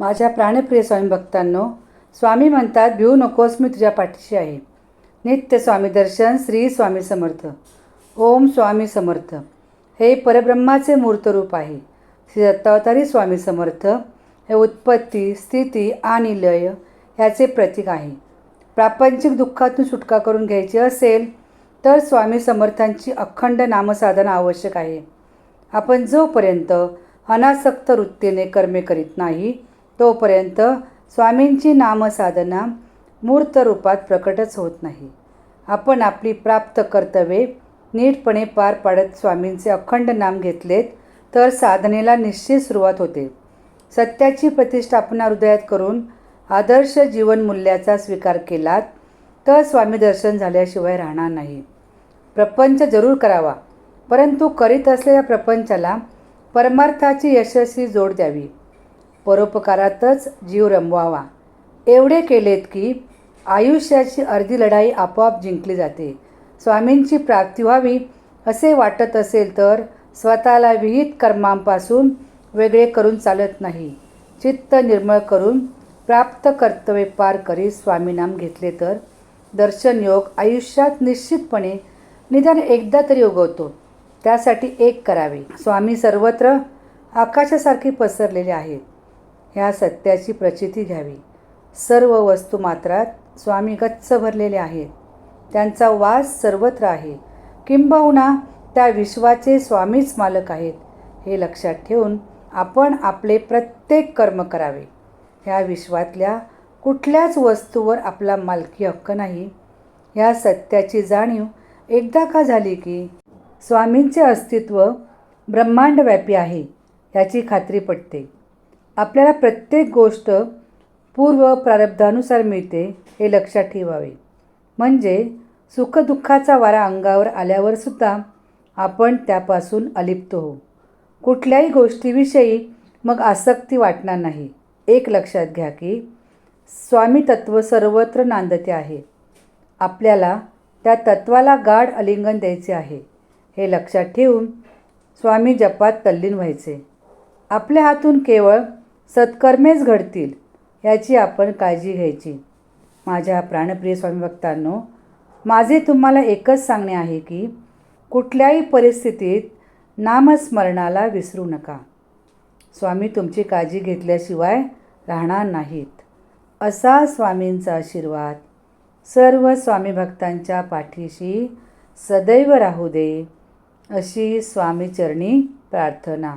माझ्या प्राणप्रिय स्वामी भक्तांनो स्वामी म्हणतात भिवू नकोस मी तुझ्या पाठीशी आहे. नित्य स्वामी दर्शन श्री स्वामी समर्थ. ओम स्वामी समर्थ. हे परब्रह्माचे मूर्तरूप आहे. श्री दत्तावतारी स्वामी समर्थ. हे उत्पत्ती स्थिती आणि लय ह्याचे प्रतीक आहे. प्रापंचिक दुःखातून सुटका करून घ्यायची असेल तर स्वामी समर्थांची अखंड नामसाधना आवश्यक आहे. आपण जोपर्यंत अनासक्त वृत्तीने कर्मे करीत नाही तोपर्यंत स्वामींची नामसाधना मूर्त रूपात प्रकटच होत नाही. आपण आपली प्राप्त कर्तव्ये नीटपणे पार पाडत स्वामींचे अखंड नाम घेतलेत तर साधनेला निश्चित सुरुवात होते. सत्याची प्रतिष्ठापना हृदयात करून आदर्श जीवनमूल्याचा स्वीकार केलात तर स्वामी दर्शन झाल्याशिवाय राहणार नाही. प्रपंच जरूर करावा परंतु करीत असलेल्या प्रपंचाला परमार्थाची यशस्वी जोड द्यावी. परोपकारातच जीव रमवावा एवढे केलेत की आयुष्याची अर्धी लढाई आपोआप जिंकली जाते. स्वामींची प्राप्ती व्हावी असे वाटत असेल तर स्वतःला विहित कर्मांपासून वेगळे करून चालत नाही. चित्त निर्मळ करून प्राप्त कर्तव्य पार करीत स्वामीनाम घेतले तर दर्शन योग आयुष्यात निश्चितपणे निदान एकदा तरी उगवतो. त्यासाठी एक करावे. स्वामी सर्वत्र आकाशासारखे पसरलेले आहेत. ह्या सत्याची प्रचिती घ्यावी. सर्व वस्तू मात्रात स्वामी गच्च भरलेले आहेत. त्यांचा वास सर्वत्र आहे. किंबहुना त्या विश्वाचे स्वामीच मालक आहेत. हे लक्षात ठेवून आपण आपले प्रत्येक कर्म करावे. ह्या विश्वातल्या कुठल्याच वस्तूवर आपला मालकी हक्क नाही. ह्या सत्याची जाणीव एकदा का झाली की स्वामींचे अस्तित्व ब्रह्मांडव्यापी आहे याची खात्री पटते. आपल्याला प्रत्येक गोष्ट पूर्व प्रारब्धानुसार मिळते हे लक्षात ठेवावे. म्हणजे सुखदुःखाचा वारा अंगावर आल्यावरसुद्धा आपण त्यापासून अलिप्त हो कुठल्याही गोष्टीविषयी मग आसक्ती वाटणार नाही. एक लक्षात घ्या की स्वामी तत्व सर्वत्र नांदते आहे. आपल्याला त्या तत्वाला गाढ अलिंगन द्यायचे आहे. हे लक्षात ठेवून स्वामी जपात तल्लीन व्हायचे. आपल्या हातून केवळ सत्कर्मेच घडतील याची आपण काळजी घ्यायची. माझ्या प्राणप्रिय स्वामी भक्तांनो माझे तुम्हाला एकच सांगणे आहे की कुठल्याही परिस्थितीत नामस्मरणाला विसरू नका. स्वामी तुमची काळजी घेतल्याशिवाय राहणार नाहीत. असा स्वामींचा आशीर्वाद सर्व स्वामी भक्तांच्या पाठीशी सदैव राहू दे अशी स्वामीचरणी प्रार्थना.